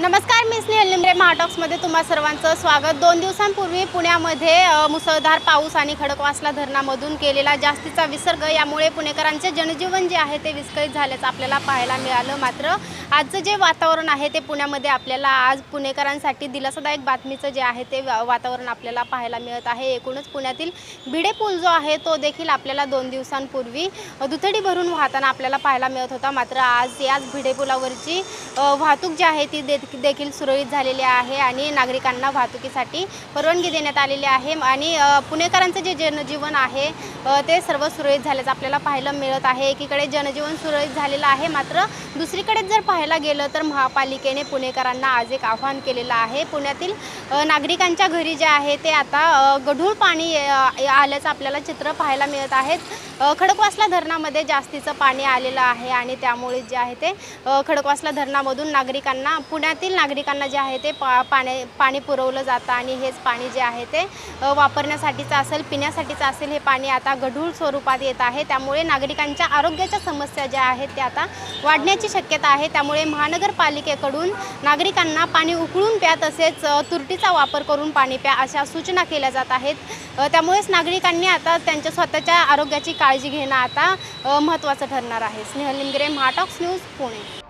नमस्कार मी स्नेहल निमरे महाटॉक्समध्ये तुम्हा सर्वांचं स्वागत. दोन दिवसांपूर्वी पुण्यामध्ये मुसळधार पाऊस आणि खडकवासला धरणामधून केलेला जास्तीचा विसर्ग यामुळे पुणेकरांचे जनजीवन जे आहे ते विस्कळीत झाल्याचं आपल्याला पाहायला मिळालं. मात्र आजचं जे वातावरण आहे ते पुण्यामध्ये आपल्याला आज पुणेकरांसाठी दिलासादायक बातमीचं जे आहे ते वा- वातावरण आपल्याला पाहायला मिळत आहे. एकूणच पुण्यातील भिडे पूल जो आहे तो देखील आपल्याला दोन दिवसांपूर्वी दुथडी भरून वाहताना आपल्याला पाहायला मिळत होता. मात्र आज याच भिडे पुलावरची वाहतूक जी आहे ती देखील सुरळीत झालेली आहे आणि नागरिकांना वाहतुकीसाठी परवानगी देण्यात आलेली आहे आणि पुणेकरांचं जे जनजीवन आहे ते सर्व सुरळीत झाल्याचं आपल्याला पाहायला मिळत आहे. एकीकडे जनजीवन सुरळीत झालेलं आहे मात्र दुसरीकडे जर पाहायला गेलं तर महापालिकेने पुणेकरांना आज एक आव्हान केलेलं आहे. पुण्यातील नागरिकांच्या घरी जे आहे ते आता गढूळ पाणी आल्याचं आपल्याला चित्र पाहायला मिळत आहेत. खडकवासला धरणामध्ये जास्तीचं पाणी आलेलं आहे आणि त्यामुळे जे आहे ते खडकवासला धरणामधून नागरिकांना पुण्यातील नागरिकांना जे आहे ते पा पाणी पाणी पुरवलं जातं आणि हेच पाणी जे आहे ते वापरण्यासाठीचं असेल पिण्यासाठीचं असेल हे पाणी आता गढूळ स्वरूपात येत आहे. त्यामुळे नागरिकांच्या आरोग्याच्या समस्या ज्या आहेत त्या आता वाढण्याची शक्यता आहे. त्या त्यामुळे महानगरपालिकेकडून नागरिकांना पाणी उकळून प्या तसेच तुरटीचा वापर करून पाणी प्या अशा सूचना केल्या जात आहेत. त्यामुळेच नागरिकांनी आता त्यांच्या स्वतःच्या आरोग्याची काळजी घेणं आता महत्त्वाचं ठरणार आहे. स्नेहल निमगिरे महाटॉक्स न्यूज पुणे.